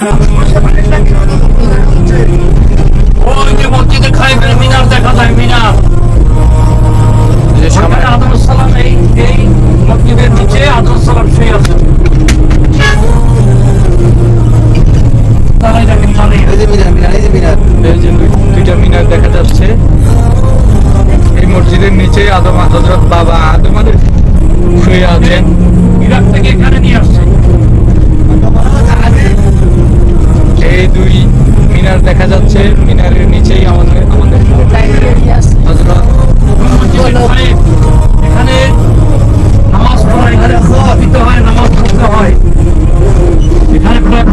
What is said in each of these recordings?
ওই যে দেখা দুইটা মিনার দেখা যাচ্ছে এই মসজিদের নিচে আদম হজরত বাবা আদম শুয়ে আছেন ইরাক থেকে এখানে নিয়ে আসছে এই দুই মিনার দেখা যাচ্ছে মিনারের নিচেই আমাদের আমাদের হজরত মসজিদে খাইব। এখানে নামাজ পড়া এখানে দিতে হয় নামাজ পড়তে হয় এখানে প্রায়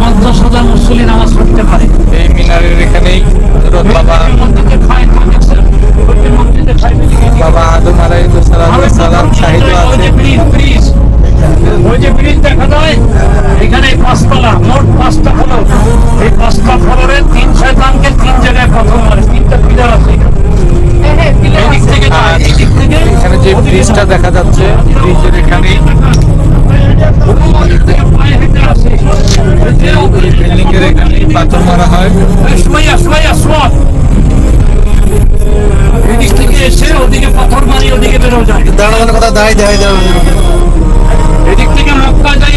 পঞ্চাশ নামাজ পড়তে পারে। এই মিনারের এখানেই বাবা বাবা আদম আলাইহিস সালাম শাহিদ ওই ব্রিজ ওই যে ব্রিজ দেখা যায় এখানে পাঁচতলা মোট পাঁচটা ফলক এই পাঁচটা ফলরের তিন শয়তানকে তিন জায়গায় প্রথম মারে। তিনটা পিলার আছে এই দিক থেকে এই দিক থেকে এখানে যে ব্রিজটা দেখা যাচ্ছে ব্রিজের এখানেই পাথর মারা হয় এই সুমাইয়া, সুমাইয়া, সুমা। এই দিক থেকে এসে ওদিকে পাথর ওদিকে দাঁড়ানোর কথা দায় দেয় এদিক থেকে মক্কা যাই